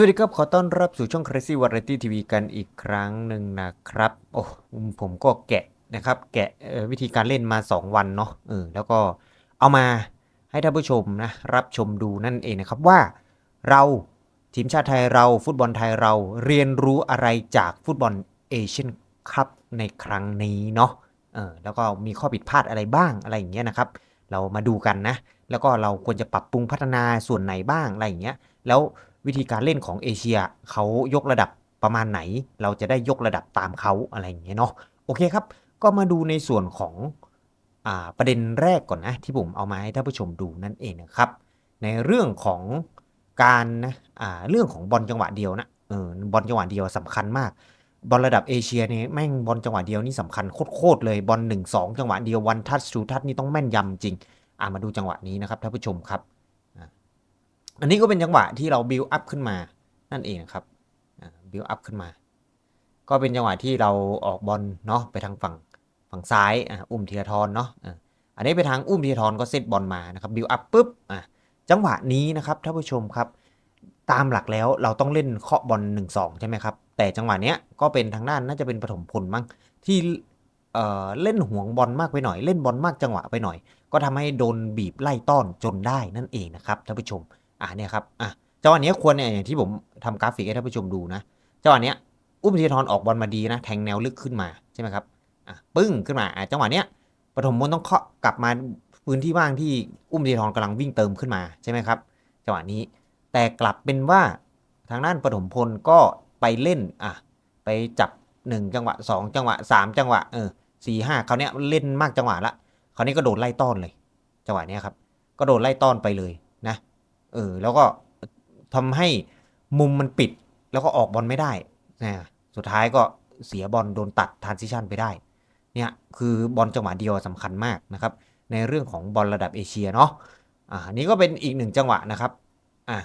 สวัสดีครับขอต้อนรับสู่ช่อง Crazy Variety TV กันอีกครั้งหนึ่งนะครับ โอ้ผมก็แกะนะครับ แกะวิธีการเล่นมา 2 วันเนาะเออแล้วก็เอามาให้ท่านผู้ชมนะรับชมดูนั่นเองนะครับว่าเราทีมชาติไทยเราฟุตบอลไทยเราเรียนรู้อะไรจากฟุตบอลเอเชียนคัพในครั้งนี้เนาะเออแล้วก็มีข้อผิดพลาดอะไรบ้างอะไรอย่างเงี้ยนะครับ เรามาดูกันนะ แล้วก็เราควรจะปรับปรุงพัฒนาส่วนไหนบ้างอะไรอย่างเงี้ยแล้ว วิธีการเล่นของเอเชียเขายกระดับประมาณไหน เราจะได้ยกระดับตามเขาอะไรอย่างเงี้ยเนาะโอเคครับ ก็มาดูในส่วนของอประเด็นแรกก่อนนะ ที่ผมเอามาให้ท่านผู้ชมดูนั่นเองนะครับ ในเรื่องของการนะเรื่องของบอลจังหวะเดียวนะเออบอลจังหวะเดียวสำคัญมาก บอลระดับเอเชียเนี่ยแม่งบอลจังหวะเดียวนี่สำคัญโคตรเลยบอลหนึ่งสองจังหวะเดียววันทัชทูทัชนี่ต้องแม่นยำจริงอ่ามาดูจังหวะนี้นะครับท่านผู้ชมครับ อันนี้ก็เป็นจังหวะที่เราบิวอัพขึ้นมานั่นเองนะครับบิวอัพขึ้นมา ก็เป็นจังหวะที่เราออกบอลเนาะไปทางฝั่งฝั่งซ้ายอ่าอุ้มธีรทรเนาะอันนี้ไปทางอุ้มธีรทรก็เซตบอลมานะครับบิวอัพปุ๊บอ่าจังหวะนี้นะครับท่านผู้ชมครับ ตามหลักแล้วเราต้องเล่นเคาะบอล1 2 ใช่ไหมครับ แต่จังหวะเนี้ยก็เป็นทางด้านน่าจะเป็นปฐมพลมั้งที่เอ่อเล่นห่วงบอลมากไปหน่อย เล่นบอลมากจังหวะไปหน่อย ก็ทำให้โดนบีบไล่ต้อนจนได้นั่นเองนะครับท่านผู้ชม อ่าเนี่ยครับอะจังหวะเนี้ยควรเนี่ยอย่างที่ผมทำกราฟิกให้ท่านผู้ชมดูนะจังหวะเนี้ยอุ้มธีรทรออกบอลมาดีนะแทงแนวลึกขึ้นมาใช่ไหมครับอะปึ้งขึ้นมาอะจังหวะเนี้ยปฐมพลต้องเคาะกลับมาพื้นที่ว่างที่อุ้มธีรทรกำลังวิ่งเติมขึ้นมาใช่ไหมครับจังหวะนี้แต่กลับเป็นว่าทางด้านปฐมพลก็ไปเล่นอะไปจับ 1 จังหวะ 2 จังหวะ 3 จังหวะเออสี่ห้าเขาเนี้ยเล่นมากจังหวะละคราวนี้ก็โดนไล่ต้อนเลย จังหวะเนี้ยครับก็โดนไล่ต้อนไปเลย เออแล้วก็ทำให้มุมมันปิด แล้วก็ออกบอลไม่ได้นะสุดท้ายก็เสียบอลโดนตัดทรานซิชันไปได้ เนี่ยคือบอลจังหวะเดียวสำคัญมากนะครับ ในเรื่องของบอลระดับเอเชียเนาะอ่านี้ก็เป็นอีกหนึ่งจังหวะนะครับอ่า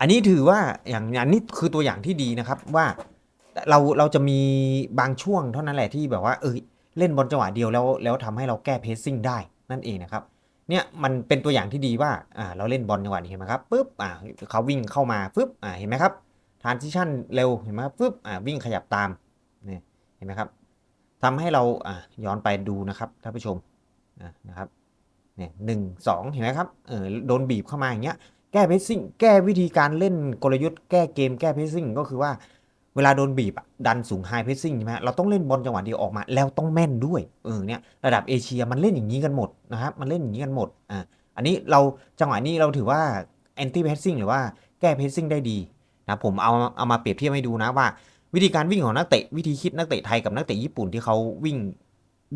อันนี้ถือว่าอย่างอันนี้คือตัวอย่างที่ดีนะครับว่าเราเราจะมีบางช่วงเท่านั้นแหละที่แบบว่าเอยเล่นบอลจังหวะเดียวแล้วแล้วทำให้เราแก้เพสซิ่งได้นั่นเองนะครับ เนี่ยมันเป็นตัวอย่างที่ดีว่าอ่าเราเล่นบอลจังหวะนี้เห็นไหมครับปุ๊บอ่าเขาวิ่งเข้ามาปุ๊บอ่าเห็นไหมครับทรานซิชันเร็วเห็นไหมครับปุ๊บอ่าวิ่งขยับตามเนี่ยเห็นไหมครับทำให้เราอ่าย้อนไปดูนะครับท่านผู้ชมนะครับเนี่ยหนึ่งสองเห็นไหมครับเออโดนบีบเข้ามาอย่างเงี้ยแก้เพสซิ่งแก้วิธีการเล่นกลยุทธ์แก้เกมแก้เพสซิ่งก็คือว่า เวลาโดนบีบดันสูงไฮเพสซิ่งใช่ไหมเราต้องเล่นบอลจังหวะเดียวออกมา แล้วต้องแม่นด้วยเออเนี่ยระดับเอเชียมันเล่นอย่างนี้กันหมดนะครับมันเล่นอย่างนี้กันหมดอ่าอันนี้เราจังหวะนี้เราถือว่าแอนตี้เพสซิ่งหรือว่าแก้เพสซิ่งได้ดีนะผมเอาเอามาเปรียบเทียบให้ดูนะว่า วิธีการวิ่งของนักเตะวิธีคิดนักเตะไทยกับนักเตะญี่ปุ่นที่เขาวิ่ง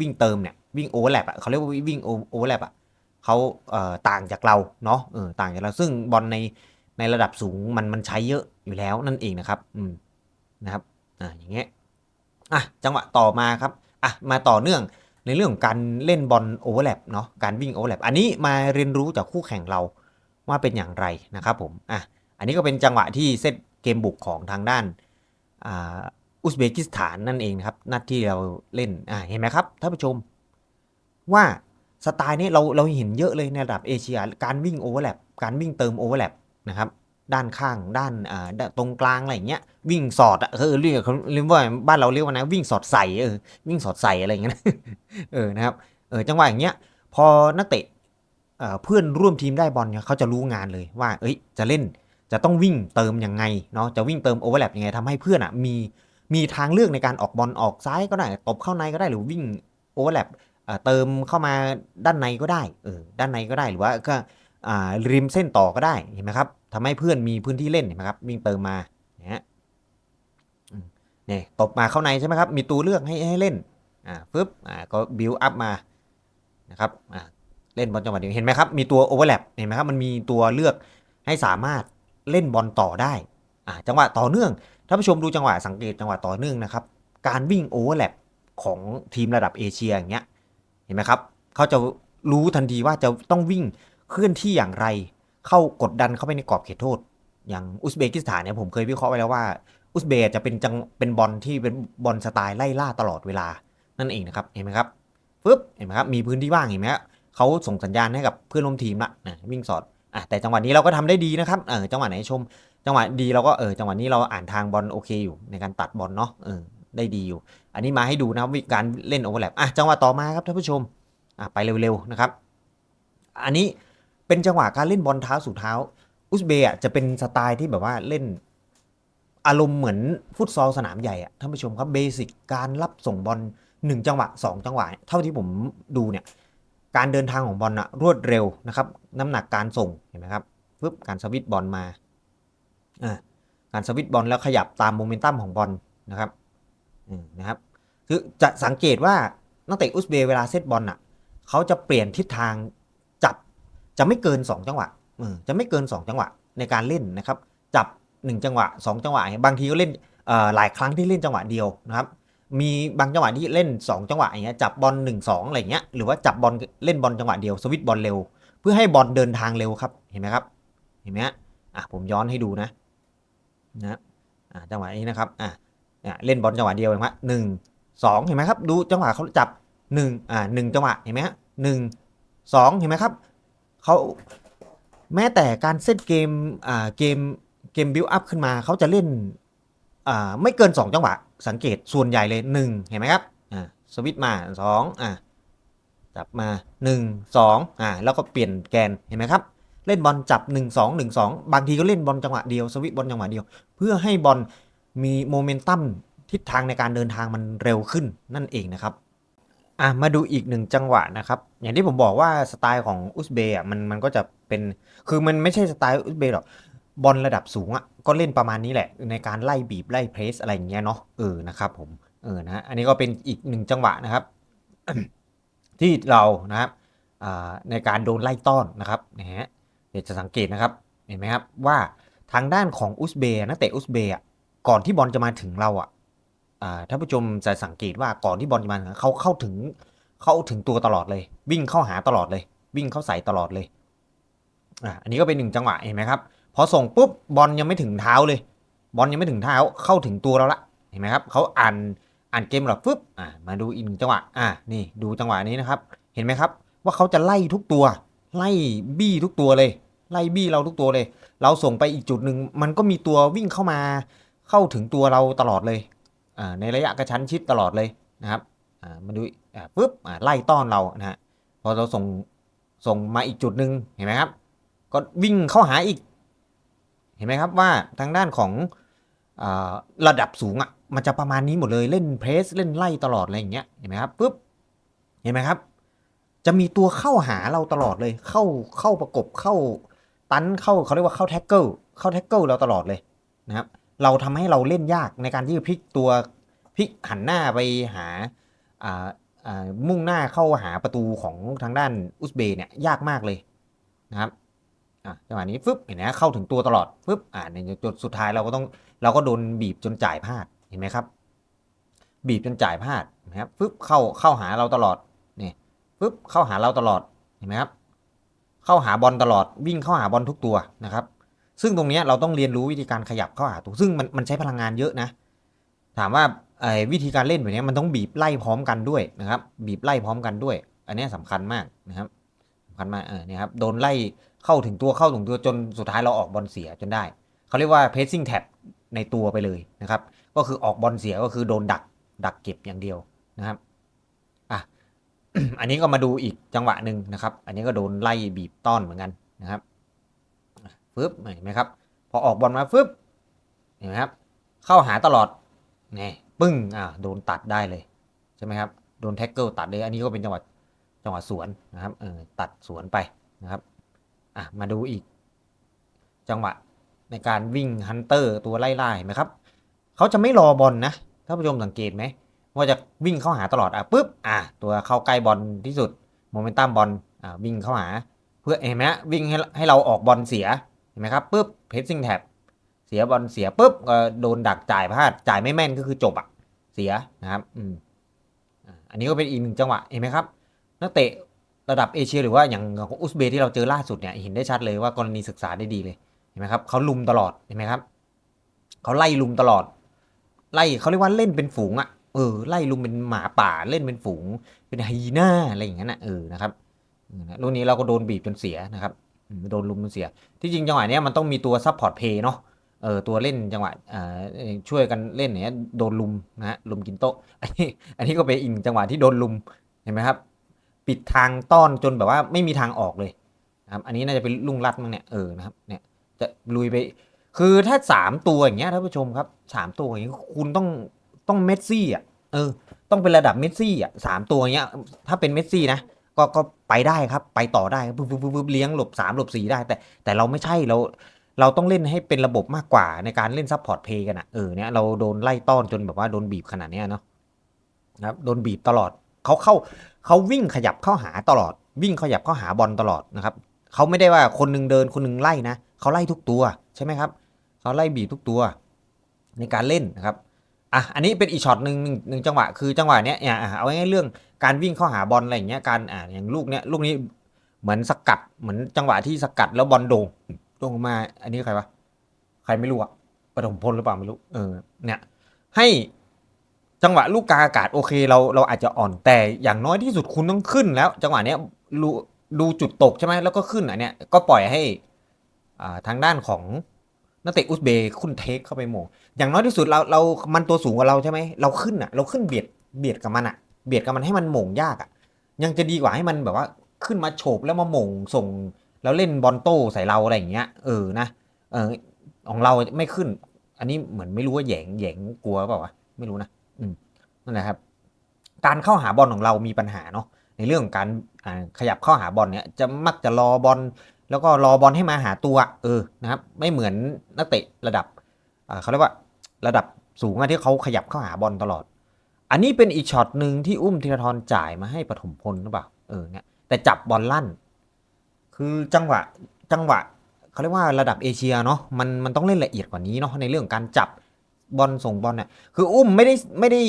วิ่งเติมเนี่ยวิ่งโอเวอร์แลปอะเขาเรียกว่าวิ่งโอเวอร์แลปอะเขาเอ่อต่างจากเราเนาะเออต่างจากเราซึ่งบอลในในระดับสูงมันมันใช้เยอะอยู่แล้วนั่นเองนะครับอืม นะครับอ่าอย่างเงี้ยอะจังหวะต่อมาครับอะมาต่อเนื่องในเรื่องของการเล่นบอลโอเวอร์แลปเนาะการวิ่งโอเวอร์แลปอันนี้มาเรียนรู้จากคู่แข่งเราว่าเป็นอย่างไรนะครับผมอะอันนี้ก็เป็นจังหวะที่เซตเกมบุกของทางด้านอ่าอุซเบกิสถานนั่นเองครับนัดที่เราเล่นอ่าเห็นไหมครับท่านผู้ชม ว่าสไตล์นี้เราเราเห็นเยอะเลยในระดับเอเชียการวิ่งโอเวอร์แลปการวิ่งเติมโอเวอร์แลปนะครับ ด้านข้างด้านอ่าตรงกลางอะไรอย่างเงี้ยวิ่งสอดอะเออเรียกเขาเรียกว่าบ้านเราเรียกว่านะวิ่งสอดใส่เออวิ่งสอดใส่อะไรอย่างเงี้ยเออนะครับเออจังหวะอย่างเงี้ยพอนักเตะเพื่อนร่วมทีมได้บอลเนี่ยเขาจะรู้งานเลยว่า เอ้ย จะเล่นจะต้องวิ่งเติมยังไงเนาะจะวิ่งเติมโอเวอร์แลปยังไงทำให้เพื่อนอะมีมีทางเลือกในการออกบอลออกซ้ายก็ได้ตบเข้าในก็ได้หรือวิ่งโอเวอร์แลปเติมเข้ามาด้านในก็ได้เออด้านในก็ได้หรือว่าก็อ่าริมเส้นต่อก็ได้เห็นไหมครับ ทำให้เพื่อนมีพื้นที่เล่นเห็นไหมครับวิ่งเติมมาเนี่ยเนี่ยตบมาเข้าในใช่ไหมครับ มีตัวเลือกให้ให้เล่นอ่าปึ๊บอ่าก็บิวอัพมานะครับอ่าเล่นบอลจังหวะเดียวเห็นไหมครับ มีตัวโอเวอร์แลปเห็นไหมครับมันมีตัวเลือกให้สามารถเล่นบอลต่อได้อ่าจังหวะต่อเนื่องท่านผู้ชมดูจังหวะสังเกตจังหวะต่อเนื่องนะครับ การวิ่งโอเวอร์แลปของทีมระดับเอเชียอย่างเงี้ยเห็นไหมครับเขาจะรู้ทันทีว่าจะต้องวิ่งเคลื่อนที่อย่างไร เข้ากดดันเข้าไปในกรอบเขตโทษ อย่างอุซเบกิสถานเนี่ยผมเคยวิเคราะห์ไว้แล้วว่าอุซเบกจะเป็นจังเป็นบอลที่เป็นบอลสไตล์ไล่ล่าตลอดเวลานั่นเองนะครับเห็นไหมครับปึ๊บเห็นไหมครับมีพื้นที่ว่างเห็นไหมครับเขาส่งสัญญาณให้กับเพื่อนร่วมทีมละนะวิ่งสอดอะแต่จังหวะนี้เราก็ทำได้ดีนะครับเออจังหวะไหนชม จังหวะดีเราก็เออจังหวะนี้เราอ่านทางบอลโอเคอยู่ในการตัดบอลเนาะเออได้ดีอยู่ อันนี้มาให้ดูนะครับวิธีการเล่นโอเวอร์แลปอะจังหวะต่อมาครับท่านผู้ชมอะไปเร็วๆนะครับ อันนี้ เป็นจังหวะการเล่นบอลเท้าสู่เท้า อุซเบย์อะจะเป็นสไตล์ที่แบบว่าเล่นอารมณ์เหมือนฟุตซอลสนามใหญ่อะท่านผู้ชมครับเบสิกการรับส่งบอลหนึ่งจังหวะสองจังหวะ เท่าที่ผมดูเนี่ยการเดินทางของบอลอะรวดเร็วนะครับ น้ำหนักการส่งเห็นไหมครับปึ๊บการสวิตบอลมาอ่าการสวิตบอลแล้วขยับตามโมเมนตัมของบอลนะครับนะครับ คือจะสังเกตว่านักเตะอุซเบย์เวลาเซตบอลอะเขาจะเปลี่ยนทิศทาง จะไม่เกิน 2 จังหวะจะไม่เกิน 2 จังหวะในการเล่นนะครับ จับ 1 จังหวะ 2 จังหวะ บางทีก็เล่นหลายครั้งที่เล่นจังหวะเดียวนะครับ มีบางจังหวะที่เล่น 2 จังหวะอย่างเงี้ยจับบอล1 2อะไรเงี้ยหรือว่าจับบอลเล่นบอลจังหวะเดียวสวิตบอลเร็ว เพื่อให้บอลเดินทางเร็วครับเห็นไหมครับเห็นไหมฮะอะผมย้อนให้ดูนะนะอะจังหวะนี้นะครับอะเนี่ยเล่นบอลจังหวะเดียวเห็นไหมหนึ่งสองเห็นไหมครับ ดูจังหวะเขาจับหนึ่งอ่าหนึ่งจังหวะเห็นไหมฮะหนึ่งสองเห็นไหมครับ เขาแม้แต่การเซตเกมอ่าเกมเกมบิวอัพขึ้นมาเขาจะเล่นอ่าไม่เกิน 2 จังหวะ สังเกตส่วนใหญ่เลย 1 เห็นไหมครับอ่าสวิตมา 2อ่าจับมา 1 2อ่าแล้วก็เปลี่ยนแกนเห็นไหมครับ เล่นบอลจับ 1 2 1 2 บางทีก็เล่นบอลจังหวะเดียวสวิตบอลจังหวะเดียว เพื่อให้บอลมีโมเมนตัมทิศทางในการเดินทางมันเร็วขึ้นนั่นเองนะครับ อะมาดูอีกหนึ่งจังหวะนะครับ อย่างที่ผมบอกว่าสไตล์ของอุซเบย์อะมันมันก็จะเป็นคือมันไม่ใช่สไตล์อุซเบย์หรอกบอลระดับสูงอะก็เล่นประมาณนี้แหละ ในการไล่บีบไล่เพรสอะไรอย่างเงี้ยเนาะเออนะครับผมเออนะอันนี้ก็เป็นอีกหนึ่งจังหวะนะครับ ที่เรานะครับอ่าในการโดนไล่ต้อนนะครับนะฮะเดี๋ยวจะสังเกตนะครับเห็นไหมครับว่าทางด้านของอุซเบย์นักเตะอุซเบย์อะก่อนที่บอลจะมาถึงเราอะ ท่านผู้ชมจะสังเกตว่าก่อนที่บอลจะมาเขาเข้าถึงเข้าถึงตัวตลอดเลย วิ่งเข้าหาตลอดเลย วิ่งเข้าใส่ตลอดเลยอ่าอันนี้ก็เป็นหนึ่งจังหวะเห็นไหมครับพอส่งปุ๊บบอลยังไม่ถึงเท้าเลย บอลยังไม่ถึงเท้าเข้าถึงตัวเราละเห็นไหมครับเขาอ่านอ่านเกมเราปุ๊บอ่ามาดูอีกหนึ่งจังหวะอ่านี่ดูจังหวะนี้นะครับ เห็นไหมครับ ว่าเขาจะไล่ทุกตัว ไล่บี้ทุกตัวเลย ไล่บี้เราทุกตัวเลย เราส่งไปอีกจุดหนึ่งมันก็มีตัววิ่งเข้ามา เข้าถึงตัวเราตลอดเลย ในระยะกระชั้นชิดตลอดเลยนะครับมาดูปุ๊บไล่ต้อนเรานะฮะพอเราส่งส่งมาอีกจุดหนึ่งเห็นไหมครับ ก็วิ่งเข้าหาอีก เห็นไหมครับว่าทางด้านของอระดับสูงอะมันจะประมาณนี้หมดเลยเล่นเพรสเล่นไล่ตลอดอะไรอย่างเงี้ยเห็นไหมครับปุ๊บเห็นไหมครับ จะมีตัวเข้าหาเราตลอดเลย เข้าเข้าประกบเข้าตันเข้าเขาเรียกว่าเข้าแท็กเกิลเข้าแท็กเกิลเราตลอดเลยนะครับ เราทำให้เราเล่นยากในการที่จะพลิกตัวพลิกหันหน้าไปหาอ่าอ่ามุ่งหน้าเข้าหาประตูของทางด้านอุซเบย์เนี่ยยากมากเลยนะครับอะจังหวะนี้ฟึบเห็นไหมเข้าถึงตัวตลอดฟึบอ่าในจุดสุดท้ายเราก็ต้องเราก็โดนบีบจนจ่ายพลาดเห็นไหมครับ บีบจนจ่ายพลาดนะครับฟึบเข้าเข้าหาเราตลอดนี่ฟึบเข้าหาเราตลอดเห็นไหมครับ เข้าหาบอลตลอดวิ่งเข้าหาบอลทุกตัวนะครับ ซึ่งตรงนี้เราต้องเรียนรู้วิธีการขยับเข้าหาตัวซึ่งมันมันใช้พลังงานเยอะนะ ถามว่าวิธีการเล่นแบบนี้มันต้องบีบไล่พร้อมกันด้วยนะครับ บีบไล่พร้อมกันด้วย อันนี้ยสำคัญมากนะครับสำคัญมากเออเนี่ยครับโดนไล่เข้าถึงตัวเข้าถึงตัวจนสุดท้ายเราออกบอลเสียจนได้เขาเรียกว่า pressing tap ในตัวไปเลยนะครับ ก็คือออกบอลเสียก็คือโดนดักดักเก็บอย่างเดียวนะครับอะอันนี้ก็มาดูอีกจังหวะหนึ่งนะครับ อันนี้ก็โดนไล่บีบต้อนเหมือนกันนะครับ ฟึบเห็นไหมครับ พอออกบอลมาฟึบเห็นไหมครับ เข้าหาตลอดนี่ปึ้งอ่าโดนตัดได้เลยใช่ไหมครับโดนแท็กเกิลตัดเลย อันนี้ก็เป็นจังหวะจังหวะสวนนะครับเออตัดสวนไปนะครับอะมาดูอีก จังหวะในการวิ่งฮันเตอร์ตัวไล่ล่าเห็นไหมครับเขาจะไม่รอบอลนะท่านผู้ชมสังเกตไหมว่าจะวิ่งเข้าหาตลอดอะปุ๊บอะตัวเข้าใกล้บอลที่สุดโมเมนตัมบอลอ่าวิ่งเข้าหา เพื่อเห็นไหมวิ่งให้ให้เราออกบอลเสีย ไหมครับปุ๊บเพสซิ่งแท็บเสียบอลเสียปุ๊บก็โดนดักจ่ายพลาดจ่ายไม่แม่นก็คือจบอะเสียนะครับอืมอันนี้ก็เป็นอีกหนึ่งจังหวะเห็นไหมครับนักเตะระดับเอเชียหรือว่าอย่างของอุซเบย์ที่เราเจอล่าสุดเนี่ยเห็นได้ชัดเลยว่ากรณีศึกษาได้ดีเลยเห็นไหมครับเขาลุมตลอดเห็นไหมครับเขาไล่ลุมตลอด ไล่เขาเรียกว่าเล่นเป็นฝูงอะเออไล่ลุมเป็นหมาป่าเล่นเป็นฝูง เป็นไฮยีน่าอะไรอย่างนั้นนะเออนะครับอืมรุ่นนี้เราก็โดนบีบจนเสียนะครับ โดนลุมจนเสีย ที่จริงจังหวะเนี้ยมันต้องมีตัวซัพพอร์ตเพย์เนาะเออตัวเล่นจังหวะอ่าช่วยกันเล่นอย่างเงี้ยโดนลุมนะฮะลุมกินโต๊ะอันนี้อันนี้ก็เป็นอีกจังหวะที่โดนลุมเห็นไหมครับ ปิดทางต้อนจนแบบว่าไม่มีทางออกเลยนะครับอันนี้น่าจะเป็นลุงรัดมั้งเนี่ยเออนะครับเนี่ยจะลุยไป คือถ้าสามตัวอย่างเงี้ยท่านผู้ชมครับสามตัวอย่างเงี้ยคุณต้องต้องเมสซี่อะเออต้องเป็นระดับเมสซี่อะสามตัวอย่างเงี้ยถ้าเป็นเมสซี่นะ ก็ก็ไปได้ครับ ไปต่อได้ปึ๊บปึ๊บปึ๊บบเลี้ยงหลบสามหลบสี่ได้ แต่แต่เราไม่ใช่เราเราต้องเล่นให้เป็นระบบมากกว่าในการเล่นซับพอร์ตเพย์กันอะเออเนี่ยเราโดนไล่ต้อนจนแบบว่าโดนบีบขนาดเนี้ยเนาะนะครับโดนบีบตลอดเขาเข้าเขาวิ่งขยับเข้าหาตลอด วิ่งขยับเข้าหาบอลตลอดนะครับเขาไม่ได้ว่าคนหนึงเดินคนหนึงไล่นะเขาไล่ทุกตัวใช่ไหมครับเขาไล่บีบทุกตัวในการเล่นนะครับอะอันนี้เป็นอีกช็อตหนึ่งหนึ่งจังหวะคือจังหวะเนี้ยอะอะเอาง่ายเรื่อง การวิ่งเข้าหาบอลอะไรอย่างเงี้ยการอ่าอย่างลูกเนี้ยลูกนี้เหมือนสกัดเหมือนจังหวะที่สกัดแล้วบอลโด่งโด่งมา อันนี้ใครวะใครไม่รู้อะปฐมพลหรือเปล่าไม่รู้เออเนี่ย ให้จังหวะลูกกาอากาศโอเคเราเราอาจจะอ่อนแต่อย่างน้อยที่สุดคุณต้องขึ้นแล้ว จังหวะเนี้ยดูดูจุดตกใช่ไหมแล้วก็ขึ้นอันเนี้ยก็ปล่อยให้อ่าทางด้านของนักเตะอุซเบย์คุณเทคเข้าไปโมงอย่างน้อยที่สุดเราเรามันตัวสูงกว่าเราใช่ไหมเราขึ้นอะ เราขึ้นเบียดเบียดกับมันอะ เบียดกับมันให้มันโหม่งยากอะ ยังจะดีกว่าให้มันแบบว่าขึ้นมาโฉบแล้วมาโหม่งส่ง แล้วเล่นบอลโต้ใส่เราอะไรอย่างเงี้ยเออนะเออของเราไม่ขึ้น อันนี้เหมือนไม่รู้ว่าแยงแยงกลัวเปล่าวะไม่รู้นะอืมนั่นแหละครับ การเข้าหาบอลของเรามีปัญหาเนาะในเรื่องของการขยับเข้าหาบอลเนี่ยจะมักจะรอบอลแล้วก็รอบอลให้มาหาตัวเออนะครับไม่เหมือนนักเตะระดับเขาเรียกว่าระดับสูงอะที่เขาขยับเข้าหาบอลตลอด อันนี้เป็นอีกช็อตหนึ่งที่อุ้มธีรทรจ่ายมาให้ปฐมพลหรือเปล่าเออเนี่ยแต่จับบอลลั่น คือจังหวะจังหวะเขาเรียกว่าระดับเอเชียเนาะมันมันต้องเล่นละเอียดกว่านี้เนาะในเรื่องการจับบอลส่งบอลเนี่ยคืออุ้มไม่ได้ไม่ได้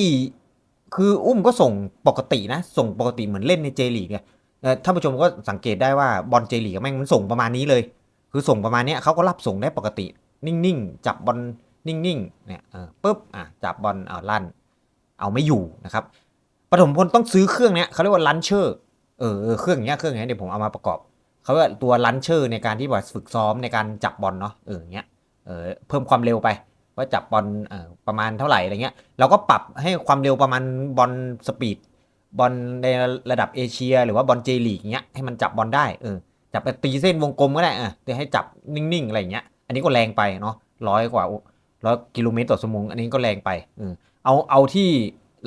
คืออุ้มก็ส่งปกตินะ ส่งปกติเหมือนเล่นในเจลีกเนี่ยเอ่อท่านผู้ชมก็สังเกตได้ว่าบอลเจลีกแม่งมันส่งประมาณนี้เลย คือส่งประมาณเนี้ยเขาก็รับส่งได้ปกติ นิ่งๆ จับบอลนิ่งๆเนี่ยเออปุ๊บอะจับบอลเอาลั่น เอาไม่อยู่นะครับปฐมพลต้องซื้อเครื่องเนี้ยเขาเรียกว่าลันเชอร์เออเครื่องเนี้ยเครื่องเนี้ยเดี๋ยวผมเอามาประกอบเขาเรียกตัวลันเชอร์ในการที่ว่าฝึกซ้อมในการจับบอลเนาะเออเงี้ยเออเพิ่มความเร็วไปว่าจับบอลเออประมาณเท่าไหร่อะไรเงี้ยเราก็ปรับให้ความเร็วประมาณบอลสปีดบอลในระดับเอเชีย หรือว่าบอลเจลีกเงี้ยให้มันจับบอลได้เออจับไปตีเส้นวงกลมก็ได้อะให้จับนิ่งๆอะไรเงี้ยอันนี้ก็แรงไปเนาะร้อยกว่า ร้อยกิโลเมตรต่อชั่วโมงอันนี้ก็แรงไปเออเอาเอาที่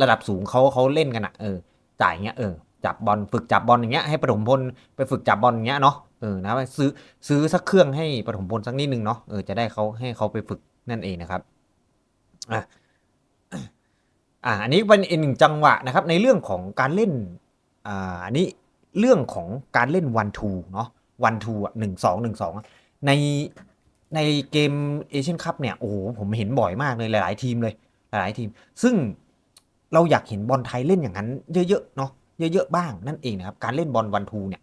ระดับสูงเขาเขาเล่นกันอะเออจ่ายเงี้ยเออจับบอลฝึกจับบอลอย่างเงี้ยให้ปฐมพลไปฝึกจับบอลอย่างเงี้ยเนาะเออนะซื้อซื้อสักเครื่องให้ปฐมพลสักนิดนึงเนาะเออจะได้เขาให้เขาไปฝึกนั่นเองนะครับอะอ่าอันนี้เป็นอีกหนึ่งจังหวะนะครับในเรื่องของการเล่นอ่าอันนี้เรื่องของการเล่นวันทูเนาะวันทูอะหนึ่งสองหนึ่งสองใน ในเกมเอเชียนคัพเนี่ย โอ้โห ผมเห็นบ่อยมากเลยหลายๆ ทีมเลย หลายๆ ทีม ซึ่งเราอยากเห็นบอลไทยเล่นอย่างนั้นเยอะๆเนาะเยอะๆบ้างนั่นเองนะครับ การเล่นบอลวันทูเนี่ย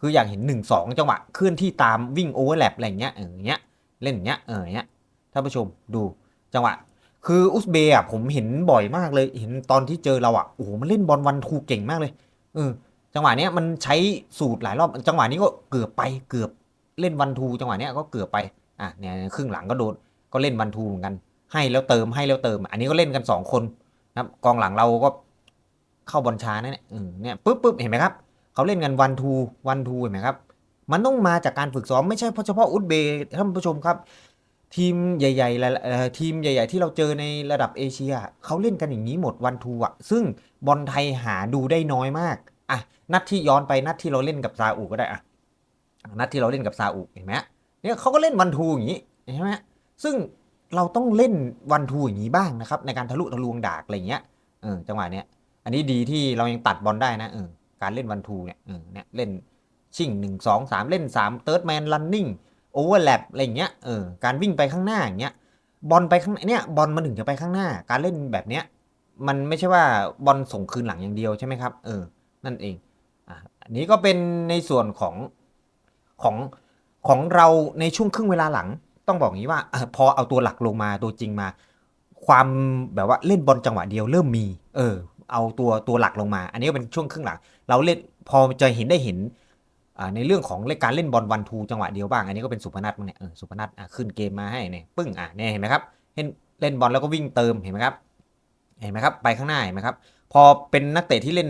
คืออยากเห็นหนึ่งสองจังหวะเคลื่อนที่ตามวิ่งโอเวอร์แลปอะไรเงี้ยเออเงี้ยเล่นเงี้ยเออเงี้ยท่านผู้ชมดูจังหวะ คืออุซเบย์อะผมเห็นบ่อยมากเลยเห็นตอนที่เจอเราอะโอ้โหมันเล่นบอลวันทูเก่งมากเลยเออจังหวะเนี้ยมันใช้สูตรหลายรอบจังหวะนี้ก็เกือบไปเกือบเล่นวันทูจังหวะเนี้ยก็เกือบไป อะเนี่ยครึ่งหลังก็โดนก็เล่นวันทูเหมือนกัน ให้แล้วเติมให้แล้วเติม อันนี้ก็เล่นกันสองคนนะครับกองหลังเราก็เข้าบอลช้านะเนี่ยเนี่ยปุ๊บปุ๊บเห็นไหมครับเขาเล่นกันวันทูวันทูเห็นไหมครับ มันต้องมาจากการฝึกซ้อมไม่ใช่เฉพาะอุซเบย์ท่านผู้ชมครับ ทีมใหญ่ๆหลายเอ่อทีมใหญ่ ๆ ที่เราเจอในระดับเอเชียเขาเล่นกันอย่างนี้หมดวันทูอะซึ่งบอลไทยหาดูได้น้อยมากอะนัดที่ย้อนไปนัดที่เราเล่นกับซาอุก็ได้อะนัดที่เราเล่นกับซาอุเห็นไหม เนี่ยเขาก็เล่นวันทูอย่างนี้เห็นไหมซึ่งเราต้องเล่นวันทูอย่างนี้บ้างนะครับ ในการทะลุทะลวงดากอะไรเงี้ยเออจังหวะเนี้ยอันนี้ดีที่เรายังตัดบอลได้นะเออการเล่นวันทูเนี่ยเออเนี่ยเล่นชิ่งหนึ่งสองสามเล่นสามเติร์ดแมนลันนิ่งโอเวอร์แลปอะไรเงี้ยเออการวิ่งไปข้างหน้าอย่างเงี้ยบอลไปข้างเนี่ยบอลมันถึงจะไปข้างหน้า การเล่นแบบเนี้ยมันไม่ใช่ว่าบอลส่งคืนหลังอย่างเดียวใช่ไหมครับเออนั่นเองอะอันนี้ก็เป็นในส่วนของของ ของเราในช่วงครึ่งเวลาหลัง ต้องบอกงี้ว่าพอเอาตัวหลักลงมาตัวจริงมา ความแบบว่าเล่นบอลจังหวะเดียวเริ่มมี เออ เอาตัวตัวหลักลงมา อันนี้ก็เป็นช่วงครึ่งหลัง เราเล่นพอจะเห็นได้เห็นในเรื่องของเลการเล่นบอลวันทูจังหวะเดียวบ้าง อันนี้ก็เป็นสุพนัทมั้งเนี่ยเออสุพนัทขึ้นเกมมาให้เนี่ยปึ้งอะเนี่ยเห็นไหมครับเล่นเล่นบอลแล้วก็วิ่งเติมเห็นไหมครับ เห็นไหมครับ ไปข้างหน้าเห็นไหมครับ พอเป็นนักเตะที่เล่น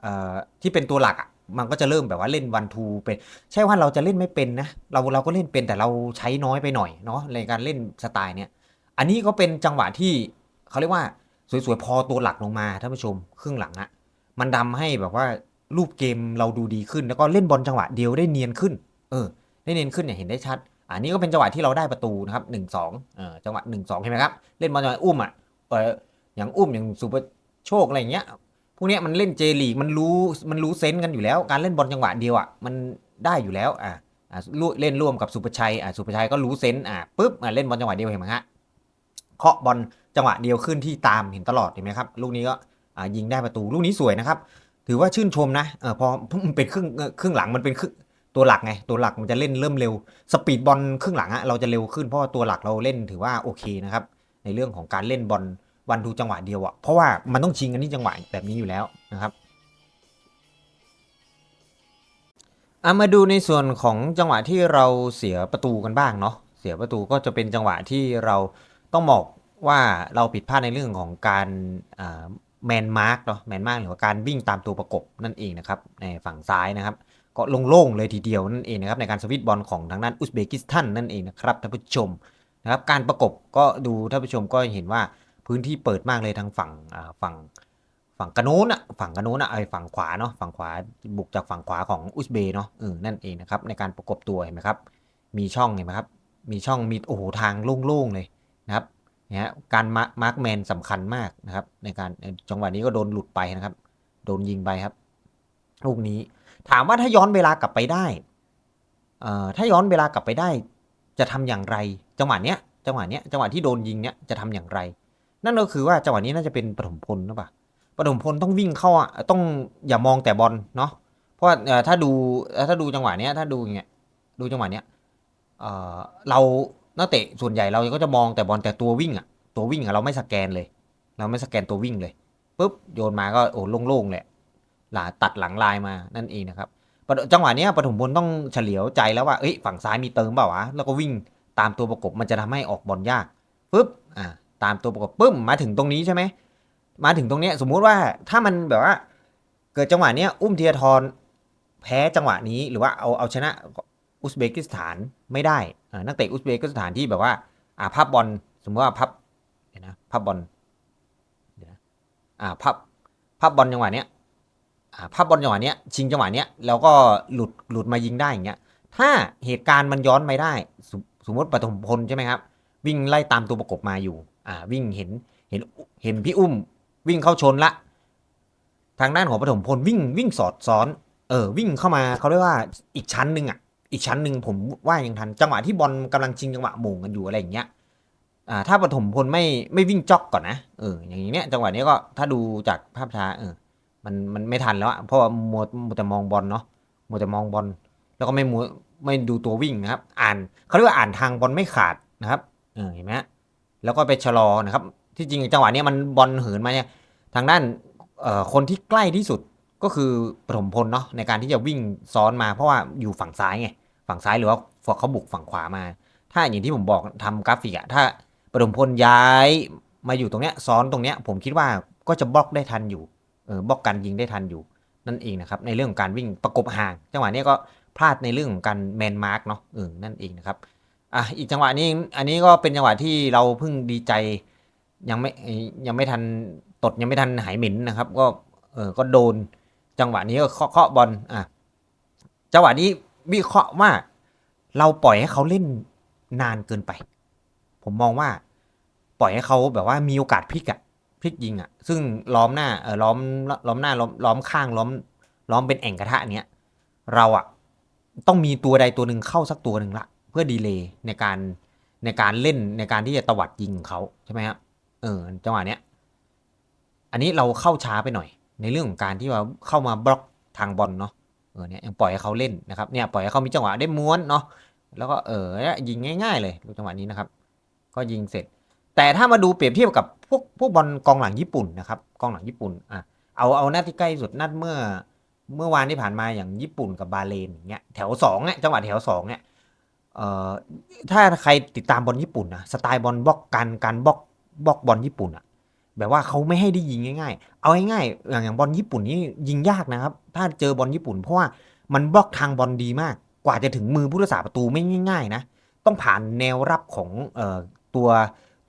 เอ่อที่เป็นตัวหลักอะ มันก็จะเริ่มแบบว่าเล่นวันทูเป็นใช่ว่าเราจะเล่นไม่เป็นนะเราเราก็เล่นเป็นแต่เราใช้น้อยไปหน่อยเนาะในการเล่นสไตล์เนี้ยอันนี้ก็เป็นจังหวะที่เขาเรียกว่าสวยๆพอตัวหลักลงมาท่านผู้ชมครึ่งหลังอะมันทำให้แบบว่ารูปเกมเราดูดีขึ้น แล้วก็เล่นบอลจังหวะเดียวได้เนียนขึ้น เออ ได้เนียนขึ้นเนี่ยเห็นได้ชัด อันนี้ก็เป็นจังหวะที่เราได้ประตูนะครับหนึ่งสองเออจังหวะหนึ่งสองเห็นไหมครับ เล่นบอลจังหวะอุ้มอะเอออย่างอุ้มอย่างสุปโชคอะไรเงี้ย พวกเนี้ยมันเล่นเจลีกมันรู้มันรู้เซนส์กันอยู่แล้ว การเล่นบอลจังหวะเดียวอะมันได้อยู่แล้วอะอะร่วเล่นร่วมกับสุประชัยอะสุประชัยก็รู้เซนส์อะปุ๊บอะเล่นบอลจังหวะเดียวเห็นไหมฮะเคาะบอลจังหวะเดียวขึ้นที่ตามเห็นตลอดเห็นไหมครับลูกนี้ก็อะยิงได้ประตูลูกนี้สวยนะครับ ถือว่าชื่นชมนะเออพอมันเป็นครึ่งเครึ่งหลังมันเป็นครึ่งตัวหลักไงตัวหลักมันจะเล่นเริ่มเร็วสปีดบอลครึ่งหลังอะเราจะเร็วขึ้นเพราะว่าตัวหลักเราเล่นถือว่าโอเคนะครับในเรื่องของการเล่นบอล วันทูจังหวะเดียวอะเพราะว่ามันต้องชิงกันที่จังหวะแบบนี้อยู่แล้วนะครับเอามาดูในส่วนของจังหวะที่เราเสียประตูกันบ้างเนาะเสียประตูก็จะเป็นจังหวะที่เราต้องบอกว่าเราผิดพลาดในเรื่องของการแมนมาร์กเนาะแมนมาร์กหรือว่าการวิ่งตามตัวประกบนั่นเองนะครับในฝั่งซ้ายนะครับ ก็โล่งๆเลยทีเดียวนั่นเองนะครับในการสวิตบอลของทางด้านอุซเบกิสถานนั่นเองนะครับท่านผู้ชมนะครับการประกบก็ดูท่านผู้ชมก็เห็นว่า พื้นที่เปิดมากเลยทางฝั่งฝั่งฝั่งกระโน้นอะฝั่งกระโน้นอะไอฝั่งขวาเนาะฝั่งขวาบุกจากฝั่งขวาของอุซเบย์เนาะเออนั่นเองนะครับในการประกบตัวเห็นไหมครับ มีช่องเห็นไหมครับมีช่องมีโอ้โหทางโล่งๆเลยนะครับนะฮะการมาร์กแมนสำคัญมากนะครับ ในการจังหวะนี้ก็โดนหลุดไปนะครับ โดนยิงไปครับลูกนี้ถามว่าถ้าย้อนเวลากลับไปได้เอ่อถ้าย้อนเวลากลับไปได้ จะทำอย่างไร จังหวะเนี้ยจังหวะเนี้ยจังหวะที่โดนยิงเนี้ยจะทำอย่างไร นั่นก็คือว่าจังหวะนี้น่าจะเป็นปฐมพลหรือเปล่าปฐมพลต้องวิ่งเข้าอะต้องอย่ามองแต่บอลเนาะเพราะว่าถ้าดูถ้าดูจังหวะเนี้ยถ้าดูอย่างเงี้ยดูจังหวะเนี้ยเออเรานักเตะส่วนใหญ่เราก็จะมองแต่บอลแต่ตัววิ่งอะตัววิ่งอะเราไม่สแกนเลย เราไม่สแกนตัววิ่งเลยปุ๊บโยนมาก็โอ้โล่งๆเลยหลาตัดหลังลายมานั่นเองนะครับจังหวะนี้ปฐมพลต้องเฉลียวใจแล้วว่าเอ้ยฝั่งซ้ายมีเติมเปล่าวะแล้วก็วิ่งตามตัวประกบมันจะทำให้ออกบอลยากปุ๊บอ่า ตามตัวประกบปึ้มมาถึงตรงนี้ใช่ไหมมาถึงตรงเนี้ยสมมุติว่าถ้ามันแบบว่า เกิดจังหวะเนี้ยอุ้มเทียทรแพ้จังหวะนี้หรือว่าเอาเอาชนะอุซเบกิสถานไม่ได้นักเตะอุซเบกิสถานที่แบบว่าอ่าพับบอลสมมติว่าพับเดี๋ยวนะพับบอลเดี๋ยวนะอ่าพับพับบอลจังหวะเนี้ยภาพับบอลจังหวะเนี้ยชิงจังหวะเนี้ยแล้วก็หลุดหลุดมายิงได้อย่างเงี้ยถ้าเหตุการณ์มันย้อนไปได้สมสมมติปฐมพลใช่ไหมครับ วิ่งไล่ตามตัวประกบมาอยู่ อ่าวิ่งเห็นเห็นเห็นพี่อุ้มวิ่งเข้าชนละ ทางด้านของปฐมพลวิ่งวิ่งสอดซ้อน เออวิ่งเข้ามาเขาเรียกว่าอีกชั้นหนึ่งอะ อีกชั้นหนึ่งผมว่ายังทันจังหวะที่บอลกำลังชิงจังหวะโมงกันอยู่อะไรอย่างเงี้ยอ่าถ้าปฐมพลไม่ไม่วิ่งจ็อกก่อนนะเอออย่างเงี้ยจังหวะนี้ก็ถ้าดูจากภาพช้าเออมันมันไม่ทันแล้วอะเพราะว่ามัวมัวแต่มองบอลเนาะมัวแต่มองบอลแล้วก็ไม่มัวไม่ดูตัววิ่งนะครับ อ่านเขาเรียกว่าอ่านทางบอลไม่ขาดนะครับเออเห็นไหม แล้วก็ไปชะลอนะครับ ที่จริงจังหวะนี้มันบอลเหินมาเนี่ยทางด้านคนที่ใกล้ที่สุดก็คือปฐมพลเนาะในการที่จะวิ่งซ้อนมาเพราะว่าอยู่ฝั่งซ้ายไงฝั่งซ้ายหรือว่าเขาบุกฝั่งขวามา ถ้าอย่างที่ผมบอกทำกราฟิกอะถ้าปฐมพลย้ายมาอยู่ตรงเนี้ยซ้อนตรงเนี้ยผมคิดว่าก็จะบล็อกได้ทันอยู่เออบล็อกกันยิงได้ทันอยู่นั่นเองนะครับในเรื่องของการวิ่งประกบห่าง จังหวะนี้ก็พลาดในเรื่องของการแมนมาร์กเนาะเออนั่นเองนะครับ อะอีกจังหวะนี้อันนี้ก็เป็นจังหวะที่เราเพิ่งดีใจยังไม่ยังไม่ทันตดยังไม่ทันหายเหม็นนะครับ ก็เออก็โดนจังหวะนี้ก็เคาะเคาะบอลอะจังหวะนี้วิเคราะห์ว่าเราปล่อยให้เขาเล่นนานเกินไป ผมมองว่า ปล่อยให้เขาแบบว่ามีโอกาสพลิกอะพลิกยิงอะซึ่งล้อมหน้าเออล้อมล้อมหน้าล้อมล้อมข้างล้อม ล้อมเป็นแอ่งกระทะเนี้ยเราอะต้องมีตัวใดตัวหนึ่งเข้าสักตัวหนึ่งละ พื่อดีเลย์ในการในการเล่นในการที่จะตวัดยิงเขาใช่ไหมครับเออจังหวะเนี้ยอันนี้เราเข้าช้าไปหน่อย ในเรื่องของการที่ว่าเข้ามาบล็อกทางบอลเนาะเออเนี่ยยังปล่อยให้เขาเล่นนะครับเนี่ยปล่อยให้เขามีจังหวะได้ม้วนเนาะแล้วก็เออยิงง่าย ๆ เลยดูจังหวะนี้นะครับ ก็ยิงเสร็จ แต่ถ้ามาดูเปรียบเทียบกับพวกพวกบอลกองหลังญี่ปุ่นนะครับกองหลังญี่ปุ่นอะเอาเอาหน้าที่ใกล้สุดนัดเมื่อเมื่อวานที่ผ่านมาอย่างญี่ปุ่นกับบาเรนอย่างเงี้ยแถวสองเนี่ยจังหวะแถวสองเนี่ย ถ้าใครติดตามบอลญี่ปุ่นนะสไตล์บอลบล็อกการการบล็อกบล็อกบอลญี่ปุ่นอะแบบว่าเขาไม่ให้ได้ยิงง่าย ๆ เอาง่ายๆอย่างอย่างบอลญี่ปุ่นนี่ยิงยากนะครับ ถ้าเจอบอลญี่ปุ่น เพราะว่ามันบล็อกทางบอลดีมาก กว่าจะถึงมือผู้รักษาประตูไม่ง่าย ๆ นะ ต้องผ่านแนวรับของออตัว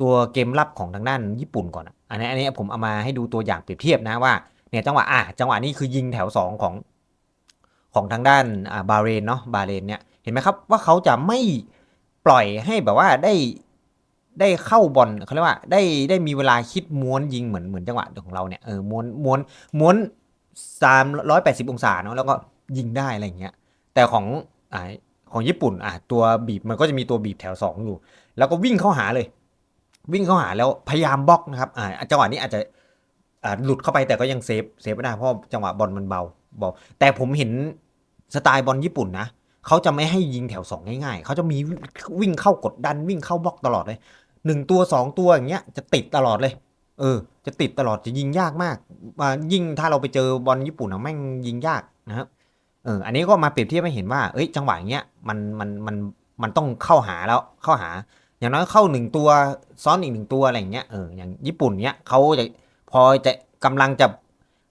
ตัวเกมรับของทางด้านญี่ปุ่นก่อนอันนี้อันนี้ผมเอามาให้ดูตัวอย่างเปรียบเทียบนะว่าเนี่ยจังหวะอะจังหวะนี้คือยิงแถวสองของของทางด้านอ่าบาเรนเนาะบาเรนเนี่ย ห็นไหมครับว่าเขาจะไม่ปล่อยให้แบบว่าได้ได้เข้าบอลเขาเรียกว่าได้ได้มีเวลาคิดม้วนยิงเหมือนเหมือนจังหวะของเราเนี่ยเออม้วนม้วนม้วนสามร้อยแปดสิบองศาเนาะแล้วก็ยิงได้อะไรอย่างเงี้ยแต่ของอ่าของญี่ปุ่นอะตัวบีบมันก็จะมีตัวบีบแถวสองอยู่ แล้วก็วิ่งเข้าหาเลย วิ่งเข้าหาแล้วพยายามบล็อกนะครับอ่าจังหวะนี้อาจจะอ่าหลุดเข้าไปแต่ก็ยังเซฟเซฟไม่ได้เพราะจังหวะบอลมันเบาเบาแต่ผมเห็นสไตล์บอลญี่ปุ่นนะ เขาจะไม่ให้ยิงแถวสองง่ายๆ เขาจะมีวิ่งเข้ากดดันวิ่งเข้าบล็อกตลอดเลยหนึ่งตัวสองตัวอย่างเงี้ยจะติดตลอดเลย เออ จะติดตลอดจะยิงยากมากอ่ายิ่งถ้าเราไปเจอบอลญี่ปุ่นอะแม่งยิงยากนะครับเอออันนี้ก็มาเปรียบเทียบให้เห็นว่าเอ้ยจังหวะอย่างเงี้ยมันมันมันมันต้องเข้าหาแล้วเข้าหา อย่างน้อยเข้าหนึ่งตัวซ้อนอีกหนึ่งตัวอะไรอย่างเงี้ยเอออย่างญี่ปุ่นเนี้ยเขาจะพอจะกำลังจะ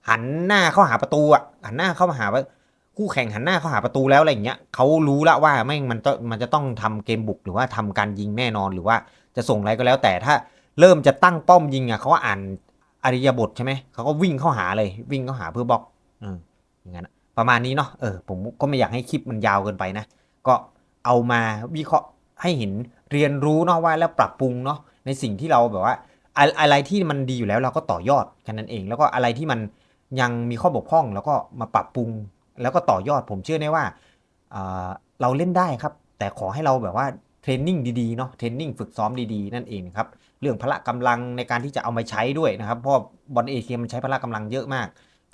หันหน้าเข้าหาประตูอะหันหน้าเข้ามาหาว่า คู่แข่งหันหน้าเข้าหาประตูแล้วอะไรอย่างเงี้ยเขารู้ละว่าแม่งมันจะมันจะต้องทำเกมบุกหรือว่าทำการยิงแน่นอนหรือว่าจะส่งอะไรก็แล้ว แต่ถ้าเริ่มจะตั้งป้อมยิงอะเขาอ่านอริยบทใช่ไหมเขาก็วิ่งเข้าหาเลยวิ่งเข้าหาเพื่อบล็อกเอออย่างนั้นประมาณนี้เนาะเออผมก็ไม่อยากให้คลิปมันยาวเกินไปนะ ก็เอามาวิเคราะห์ให้เห็นเรียนรู้เนาะว่าแล้วปรับปรุงเนาะในสิ่งที่เราแบบว่า อะอะไรที่มันดีอยู่แล้วเราก็ต่อยอดแค่นั้นเอง แล้วก็อะไรที่มันยังมีข้อบกพร่อง แล้วก็มาปรับปรุง แล้วก็ต่อยอดผมเชื่อได้ว่าเราเล่นได้ครับ แต่ขอให้เราแบบว่าเทรนนิ่งดีๆเนาะเทรนนิ่งฝึกซ้อมดีๆ นั่นเองครับเรื่องพละกำลังในการที่จะเอามาใช้ด้วยนะครับเพราะบอลเอเชียมันใช้พละกำลังเยอะมาก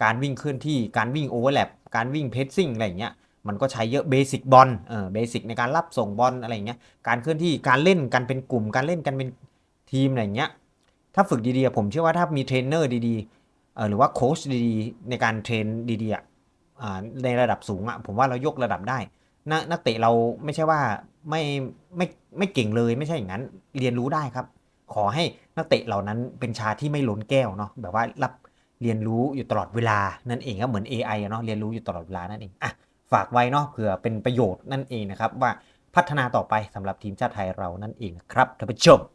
การวิ่งเคลื่อนที่การวิ่งโอเวอร์แลปการวิ่งเพสซิ่งอะไรอย่างเงี้ยมันก็ใช้เยอะเบสิกบอลเออเบสิกในการรับส่งบอลอะไรอย่างเงี้ยการเคลื่อนที่การเล่นกันเป็นกลุ่มการเล่นกันเป็นทีมอะไรอย่างเงี้ยถ้าฝึกดีๆผมเชื่อว่าถ้ามีเทรนเนอร์ดีๆเออหรือว่าโค้ชดีๆในการเทรนดีๆอะ ในระดับสูงอะผมว่าเรายกระดับได้นักนักเตะเราไม่ใช่ว่าไม่ไม่ไม่เก่งเลยไม่ใช่อย่างนั้นเรียนรู้ได้ครับ ขอให้นักเตะเหล่านั้นเป็นชาที่ไม่ล้นแก้วเนาะแบบว่ารับเรียนรู้อยู่ตลอดเวลานั่นเองครับเหมือน AI อเนาะเรียนรู้อยู่ตลอดเวลานั่นเองอะฝากไว้เนาะเผื่อเป็นประโยชน์นั่นเองนะครับว่าพัฒนาต่อไปสำหรับทีมชาติไทยเรานั่นเองครับท่านผู้ชม